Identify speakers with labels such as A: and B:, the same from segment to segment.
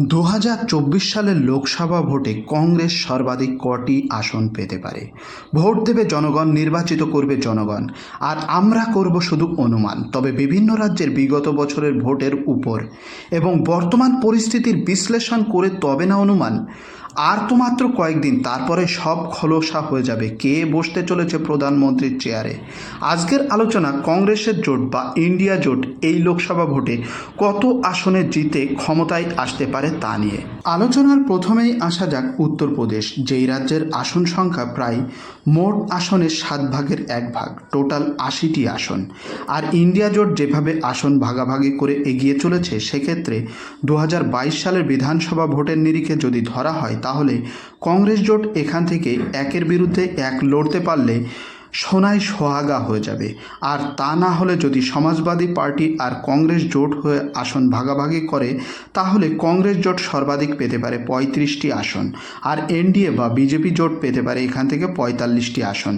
A: দু হাজার চব্বিশ সালের লোকসভা ভোটে কংগ্রেস সর্বাধিক কটি আসন পেতে পারে। ভোট দেবে জনগণ, নির্বাচিত করবে জনগণ। আর আমরা করব শুধু অনুমান, তবে বিভিন্ন রাজ্যের বিগত বছরের ভোটের উপর। এবং বর্তমান পরিস্থিতির বিশ্লেষণ করে তবে না অনুমান? আর তো মাত্র কয়েকদিন, তারপরে সব খোলসা হয়ে যাবে। কে বসতে চলেছে প্রধানমন্ত্রীর চেয়ারে? আজকের আলোচনা কংগ্রেসের জোট বা ইন্ডিয়া জোট এই লোকসভা ভোটে কত আসনে জিতে ক্ষমতায় আসতে পারে তা নিয়ে। আলোচনার প্রথমেই আসা যাক উত্তরপ্রদেশ, যেই রাজ্যের আসন সংখ্যা প্রায় মোট আসনের সাত ভাগের এক ভাগ, টোটাল আশিটি আসন। আর ইন্ডিয়া জোট যেভাবে আসন ভাগাভাগি করে এগিয়ে চলেছে, সেক্ষেত্রে দু হাজার বাইশ সালের বিধানসভা ভোটের নিরিখে যদি ধরা হয় তাহলে কংগ্রেস জোট এখান থেকে একের বিরুদ্ধে এক লড়তে পারলে সোনায় সোহাগা হয়ে যাবে। আর তা না হলে যদি সমাজবাদী পার্টি আর কংগ্রেস জোট হয়ে আসন ভাগাভাগি করে, তাহলে কংগ্রেস জোট সর্বাধিক পেতে পারে পঁয়ত্রিশটি আসন, আর এনডিএ বা বিজেপি জোট পেতে পারে এখান থেকে পঁয়তাল্লিশটি আসন।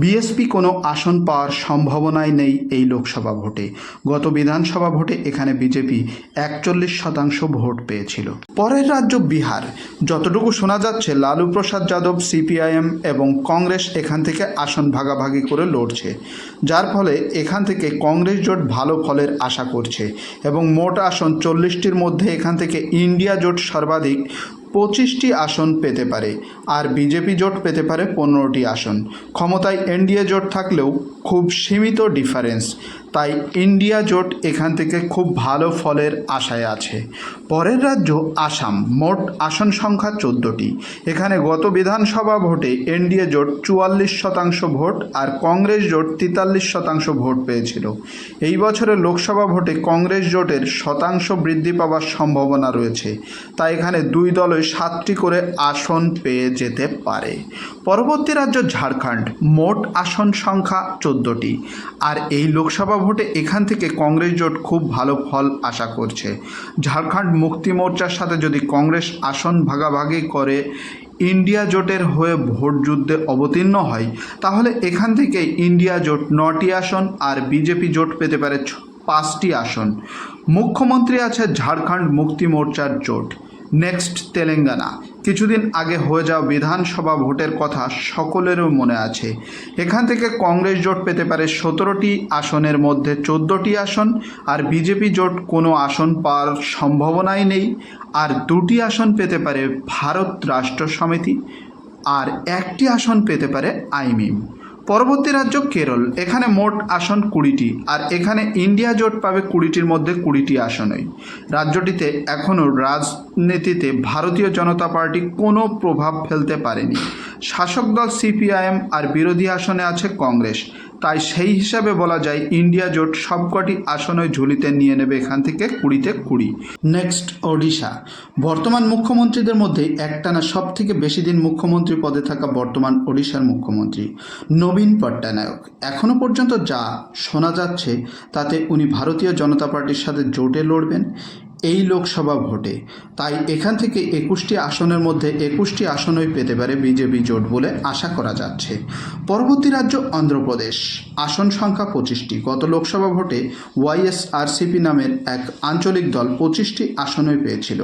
A: বিএসপি কোনো আসন পাওয়ার সম্ভাবনাই নেই এই লোকসভা ভোটে। গত বিধানসভা ভোটে এখানে বিজেপি একচল্লিশ শতাংশ ভোট পেয়েছিল। পরের রাজ্য বিহার। যতটুকু শোনা যাচ্ছে, লালু প্রসাদ যাদব, সিপিআইএম এবং কংগ্রেস এখান থেকে আসন ভাগাভাগি করে লড়ছে, যার ফলে এখান থেকে কংগ্রেস জোট ভালো ফলের আশা করছে এবং মোট আসন চল্লিশটির মধ্যে এখান থেকে ইন্ডিয়া জোট সর্বাধিক পঁচিশটি আসন পেতে পারে আর বিজেপি জোট পেতে পারে পনেরোটি আসন। ক্ষমতায় এনডিএ জোট থাকলেও খুব সীমিত ডিফারেন্স। তাই ইন্ডিয়া জোট এখান থেকে খুব ভালো ফলের আশায় আছে। পরের রাজ্য আসাম, মোট আসন সংখ্যা চোদ্দোটি। এখানে গত বিধানসভা ভোটে এনডিএ জোট চুয়াল্লিশ শতাংশ ভোট আর কংগ্রেস জোট তেতাল্লিশ শতাংশ ভোট পেয়েছিল। এই বছরের লোকসভা ভোটে কংগ্রেস জোটের শতাংশ বৃদ্ধি পাওয়ার সম্ভাবনা রয়েছে। তাই এখানে দুই দলই সাতটি করে আসন পেয়ে যেতে পারে। পরবর্তী রাজ্য ঝাড়খণ্ড, মোট আসন সংখ্যা চোদ্দোটি। আর এই লোকসভা ভোটে এখান থেকে কংগ্রেস জোট খুব ভালো ফল আশা করছে। ঝাড়খণ্ড মুক্তি মোর্চার সাথে যদি কংগ্রেস আসন ভাগাভাগি করে ইন্ডিয়া জোটের হয়ে ভোট যুদ্ধে অবতীর্ণ হয়, তাহলে এখান থেকে ইন্ডিয়া জোট নটি আসন আর বিজেপি জোট পেতে পারে পাঁচটি আসন। মুখ্যমন্ত্রী আছে ঝাড়খণ্ড মুক্তি মোর্চার জোট। নেক্সট তেলেঙ্গানা। কিছুদিন আগে হয়ে যাওয়া বিধানসভা ভোটের কথা সকলেরও মনে আছে। এখান থেকে কংগ্রেস জোট পেতে পারে সতেরোটি আসনের মধ্যে চোদ্দোটি আসন আর বিজেপি জোট কোনো আসন পাওয়ার সম্ভাবনাই নেই। আর দুটি আসন পেতে পারে ভারত রাষ্ট্র সমিতি আর একটি আসন পেতে পারে আইমিম পরবর্তী রাজ্য কেরল। এখানে মোট আসন কুড়িটি, আর এখানে ইন্ডিয়া জোট পাবে কুড়িটির মধ্যে কুড়িটি আসনই। রাজ্যটিতে এখনও রাজনীতিতে ভারতীয় জনতা পার্টি কোনো প্রভাব ফেলতে পারেনি। শাসক দল সিপিআইএম আর বিরোধী আসনে আছে কংগ্রেস। তাই সেই হিসাবে বলা যায় ইন্ডিয়া জোট সবকটি আসনই ঝুলিতে নিয়ে নেবে এখান থেকে কুড়িতে কুড়ি। নেক্সট ওডিশা। বর্তমান মুখ্যমন্ত্রীদের মধ্যে একটানা সব থেকে বেশি দিন মুখ্যমন্ত্রী পদে থাকা বর্তমান ওডিশার মুখ্যমন্ত্রী নবীন পট্টনায়ক। এখনও পর্যন্ত যা শোনা যাচ্ছে, তাতে উনি ভারতীয় জনতা পার্টির সাথে জোটে লড়বেন। এই লোকসভা ভোটে। তাই এখান থেকে একুশটি আসনের মধ্যে একুশটি আসনই পেতে পারে বিজেপি জোট বলে আশা করা যাচ্ছে। পরবর্তী রাজ্য অন্ধ্রপ্রদেশ। আসন সংখ্যা পঁচিশটি। গত লোকসভা ভোটে ওয়াইএসআরসিপি নামের এক আঞ্চলিক দল পঁচিশটি আসনই পেয়েছিল।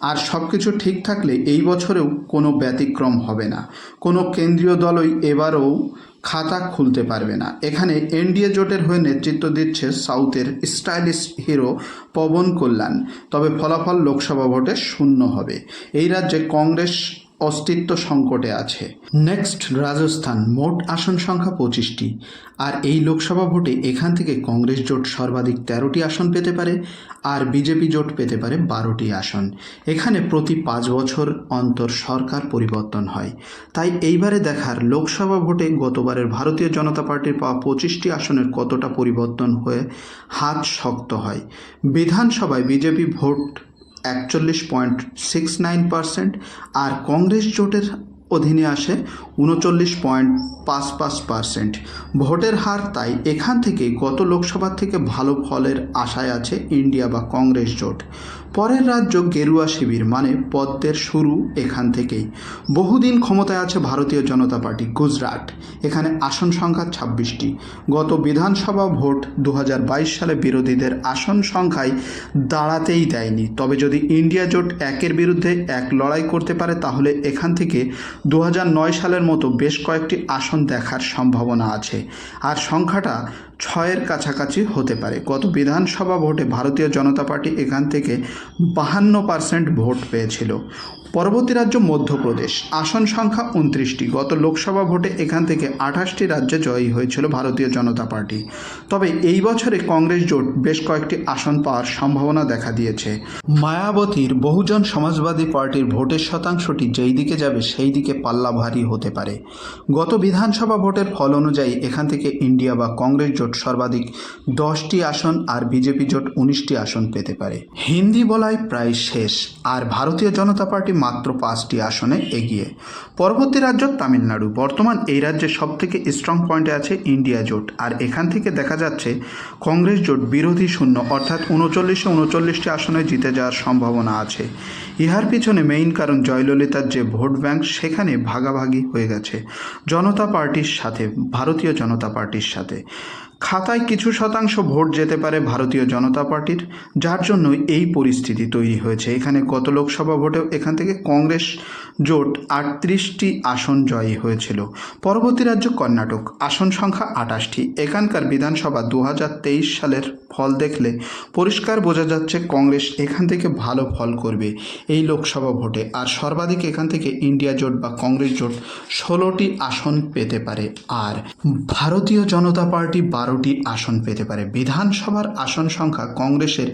A: আর সব কিছু ঠিক থাকলে এই বছরেও কোনো ব্যতিক্রম হবে না। কোনো কেন্দ্রীয় দলই এবারও খাতা খুলতে পারবে না। এখানে এনডিএ জোটের হয়ে নেতৃত্ব দিচ্ছে সাউথের স্টাইলিশ হিরো পবন কল্যাণ। তবে ফলাফল লোকসভা ভোটে শূন্য হবে। এই রাজ্যে কংগ্রেস অস্তিত্ব সংকটে আছে। নেক্সট রাজস্থান। মোট আসন সংখ্যা পঁচিশটি। আর এই লোকসভা ভোটে এখান থেকে কংগ্রেস জোট সর্বাধিক তেরোটি আসন পেতে পারে, আর বিজেপি জোট পেতে পারে বারোটি আসন। এখানে প্রতি পাঁচ বছর অন্তর সরকার পরিবর্তন হয়। তাই এইবারে দেখার লোকসভা ভোটে গতবারের ভারতীয় জনতা পার্টির পাওয়া পঁচিশটি আসনের কতটা পরিবর্তন হয়ে হাত শক্ত হয়। বিধানসভায় বিজেপি ভোট একচল্লিশ পয়েন্ট সিক্স নাইন পার্সেন্ট আর কংগ্রেস জোটের অধীনে আসে উনচল্লিশ পয়েন্ট পাঁচ পাঁচ পার্সেন্ট। ভোটের হার তাই এখান থেকে গত লোকসভা থেকে ভালো ফলের আশায় আছে ইন্ডিয়া বা কংগ্রেস জোট। পরের রাজ্য গেরুয়া শিবির মানে পদ্মের শুরু এখান থেকেই। বহুদিন ক্ষমতায় আছে ভারতীয় জনতা পার্টি, গুজরাট। এখানে আসন সংখ্যা ছাব্বিশটি। গত বিধানসভা ভোট দু হাজার বাইশ সালে বিরোধীদের আসন সংখ্যায় দাঁড়াতেই দেয়নি। তবে যদি ইন্ডিয়া জোট একের বিরুদ্ধে এক লড়াই করতে পারে, তাহলে এখান থেকে দু হাজার নয় সালের মতো বেশ কয়েকটি আসন দেখার সম্ভাবনা আছে। আর সংখ্যাটা ছয়ের কাছাকাছি হতে পারে। গত বিধানসভা ভোটে ভারতীয় জনতা পার্টি এখান থেকে বাহান্ন পার্সেন্ট ভোট পেয়েছিল। পরবর্তী রাজ্য মধ্যপ্রদেশ। আসন সংখ্যা উনত্রিশটি। গত লোকসভা ভোটে এখান থেকে আঠাশটি রাজ্যে জয়ী হয়েছিল ভারতীয় জনতা পার্টি। তবে এই বছরে কংগ্রেস জোট বেশ কয়েকটি আসন পাওয়ার সম্ভাবনা দেখা দিয়েছে। মায়াবতীর বহুজন সমাজবাদী পার্টির ভোটের শতাংশটি যেই দিকে যাবে সেই দিকে পাল্লা ভারী হতে পারে। গত বিধানসভা ভোটের ফল অনুযায়ী এখান থেকে ইন্ডিয়া বা কংগ্রেস জোট সর্বাধিক দশটি আসন আর বিজেপি জোট উনিশটি আসন পেতে পারে। হিন্দি বলায় প্রায় শেষ। আর ভারতীয় জনতা পার্টি মাত্র পাঁচটি আসনে এগিয়ে। পরবর্তী রাজ্য তামিলনাড়ু। বর্তমান এই রাজ্যে সব থেকে স্ট্রং পয়েন্টে আছে ইন্ডিয়া জোট। আর এখান থেকে দেখা যাচ্ছে কংগ্রেস জোট বিরোধী শূন্য, অর্থাৎ উনচল্লিশে উনচল্লিশটি আসনে জিতে যাওয়ার সম্ভাবনা আছে। ইহার পিছনে মেইন কারণ জয়ললিতার যে ভোট ব্যাংক সেখানে ভাগাভাগি হয়ে গেছে। জনতা পার্টির সাথে, ভারতীয় জনতা পার্টির সাথে। খাতায় কিছু শতাংশ ভোট যেতে পারে ভারতীয় জনতা পার্টির, যার জন্যই এই পরিস্থিতি তৈরি হয়েছে। এখানে গত লোকসভা ভোটেও এখান থেকে কংগ্রেস জোট আটত্রিশটি আসন জয়ী হয়েছিল। পরবর্তী রাজ্য কর্ণাটক, আসন সংখ্যা আটাশটি। এখানকার বিধানসভা দু হাজার তেইশ সালের ফল দেখলে পরিষ্কার বোঝা যাচ্ছে কংগ্রেস এখান থেকে ভালো ফল করবে এই লোকসভা ভোটে। আর সর্বাধিক এখান থেকে ইন্ডিয়া জোট বা কংগ্রেস জোট ষোলোটি আসন পেতে পারে। আর ভারতীয় জনতা পার্টি বারোটি আসন পেতে পারে। বিধানসভার আসন সংখ্যা কংগ্রেসের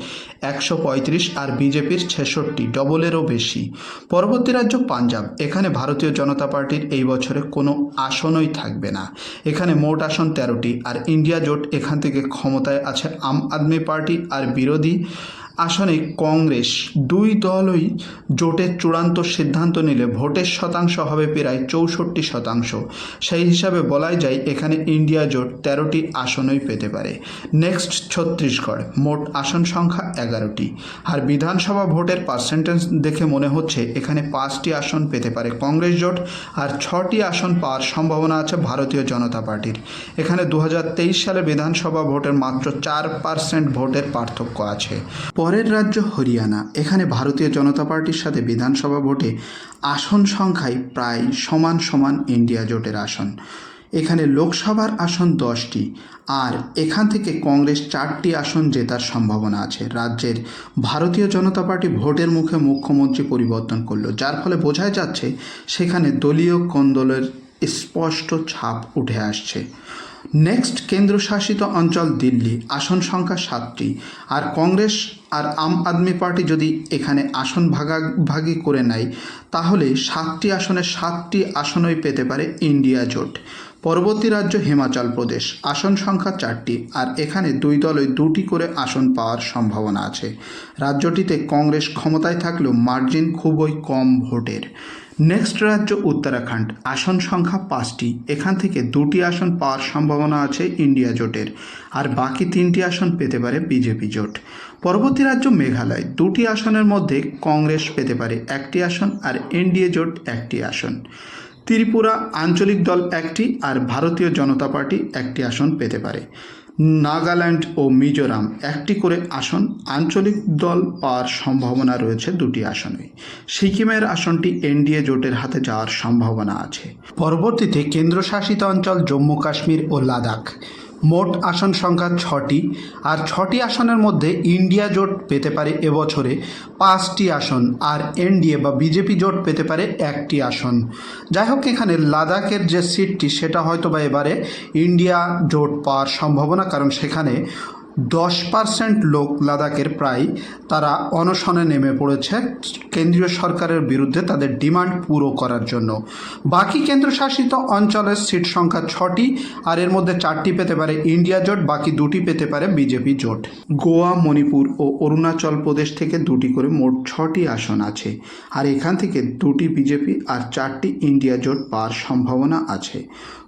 A: একশো পঁয়ত্রিশ আর বিজেপির ছেষট্টি, ডবলেরও বেশি। পরবর্তী রাজ্য পাঞ্জাব। এখানে ভারতীয় জনতা পার্টির এই বছরে কোনো আসনই থাকবে না। এখানে মোট আসন তেরোটি, আর ইন্ডিয়া জোট এখান থেকে ক্ষমতায় আছে আম আদমি পার্টি আর বিরোধী আসনে কংগ্রেস দুই দলই জোটের চূড়ান্ত সিদ্ধান্ত নিলে ভোটের শতাংশ হবে প্রায় চৌষট্টি শতাংশ। সেই হিসাবে বলাই যায় এখানে ইন্ডিয়া জোট তেরোটি আসনই পেতে পারে। নেক্সট, ছত্তিশগড়। মোট আসন সংখ্যা এগারোটি। আর বিধানসভা ভোটের পার্সেন্টেজ দেখে মনে হচ্ছে এখানে পাঁচটি আসন পেতে পারে কংগ্রেস জোট আর ছটি আসন পাওয়ার সম্ভাবনা আছে ভারতীয় জনতা পার্টির। এখানে দু হাজার তেইশ সালে বিধানসভা ভোটের মাত্র চার পার্সেন্ট ভোটের পার্থক্য আছে। পরের রাজ্য হরিয়ানা। এখানে ভারতীয় জনতা পার্টির সাথে বিধানসভা ভোটে আসন সংখ্যায় প্রায় সমান সমান ইন্ডিয়া জোটের আসন। এখানে লোকসভার আসন দশটি, আর এখান থেকে কংগ্রেস চারটি আসন জেতার সম্ভাবনা আছে। রাজ্যের ভারতীয় জনতা পার্টি ভোটের মুখে মুখ্যমন্ত্রী পরিবর্তন করল, যার ফলে বোঝাই যাচ্ছে সেখানে দলীয় কোন্দলের স্পষ্ট ছাপ উঠে আসছে। নেক্সট কেন্দ্রশাসিত অঞ্চল দিল্লি, আসন সংখ্যা সাতটি। আর কংগ্রেস আর আম আদমি পার্টি যদি এখানে আসন ভাগাভাগি করে নেয়, তাহলে সাতটি আসনে সাতটি আসনই পেতে পারে ইন্ডিয়া জোট। পরবর্তী রাজ্য হিমাচল প্রদেশ, আসন সংখ্যা চারটি। আর এখানে দুই দলই দুটি করে আসন পাওয়ার সম্ভাবনা আছে। রাজ্যটিতে কংগ্রেস ক্ষমতায় থাকলেও মার্জিন খুবই কম ভোটের। নেক্সট রাজ্য উত্তরাখণ্ড। আসন সংখ্যা পাঁচটি। এখান থেকে দুটি আসন পাওয়ার সম্ভাবনা আছে ইন্ডিয়া জোটের। আর বাকি তিনটি আসন পেতে পারে বিজেপি জোট। পরবর্তী রাজ্য মেঘালয়। দুটি আসনের মধ্যে কংগ্রেস পেতে পারে। একটি আসন আর এনডিএ জোট একটি আসন। ত্রিপুরা আঞ্চলিক দল একটি আর ভারতীয় জনতা পার্টি একটি আসন পেতে পারে। নাগাল্যান্ড ও মিজোরাম একটি করে আসন আঞ্চলিক দল পাওয়ার সম্ভাবনা রয়েছে দুটি আসনে সিকিমের আসনটি এনডিএ জোটের হাতে যাওয়ার সম্ভাবনা আছে। পরবর্তীতে কেন্দ্রশাসিত অঞ্চল জম্মু কাশ্মীর ও লাদাখ। মোট আসন সংখ্যা ছটি, আর ছটি আসনের মধ্যে ইন্ডিয়া জোট পেতে পারে এবছরে পাঁচটি আসন, আর এনডিএ বা বিজেপি জোট পেতে পারে একটি আসন। যাই হোক এখানে লাদাখের যে সিটটি, সেটা হয়তো বা এবারে ইন্ডিয়া জোট পাওয়ার সম্ভাবনা, কারণ সেখানে দশ পার্সেন্ট লোক লাদাখের প্রায় তারা অনশনে নেমে পড়েছে কেন্দ্রীয় সরকারের বিরুদ্ধে তাদের ডিমান্ড পুরো করার জন্য। বাকি কেন্দ্রশাসিত অঞ্চলের সিট সংখ্যা ছটি, আর এর মধ্যে চারটি পেতে পারে ইন্ডিয়া জোট, বাকি দুটি পেতে পারে বিজেপি জোট। গোয়া, মণিপুর ও অরুণাচল প্রদেশ থেকে দুটি করে মোট ছটি আসন আছে, আর এখান থেকে দুটি বিজেপি আর চারটি ইন্ডিয়া জোট পাওয়ার সম্ভাবনা আছে।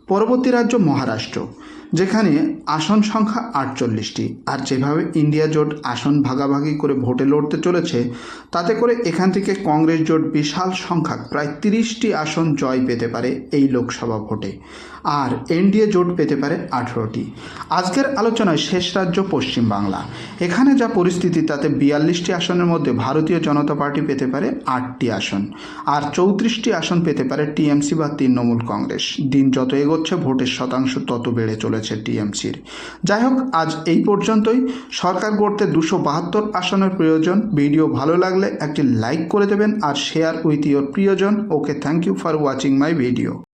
A: পরবর্তী রাজ্য মহারাষ্ট্র। যেখানে আসন সংখ্যা আটচল্লিশটি। আর যেভাবে ইন্ডিয়া জোট আসন ভাগাভাগি করে ভোটে লড়তে চলেছে, তাতে করে এখান থেকে কংগ্রেস জোট বিশাল সংখ্যা, প্রায় তিরিশটি আসন জয় পেতে পারে এই লোকসভা ভোটে। আর এনডিএ জোট পেতে পারে আঠেরোটি। আজকের আলোচনায় শেষ রাজ্য পশ্চিমবাংলা এখানে যা পরিস্থিতি, তাতে বিয়াল্লিশটি আসনের মধ্যে ভারতীয় জনতা পার্টি পেতে পারে আটটি আসন। আর চৌত্রিশটি আসন পেতে পারে টিএমসি বা তৃণমূল কংগ্রেস। দিন যত এগোচ্ছে, ভোটের শতাংশ তত বেড়ে চলেছে। টিএমসির। যাই হোক আজ এই পর্যন্তই। সরকার গড়তে দুশো বাহাত্তর আসনের প্রয়োজন। ভিডিও ভালো লাগলে একটি লাইক করে দেবেন আর শেয়ার উইথ ইয়োর প্রিয়জন। Okay thank you for watching my video.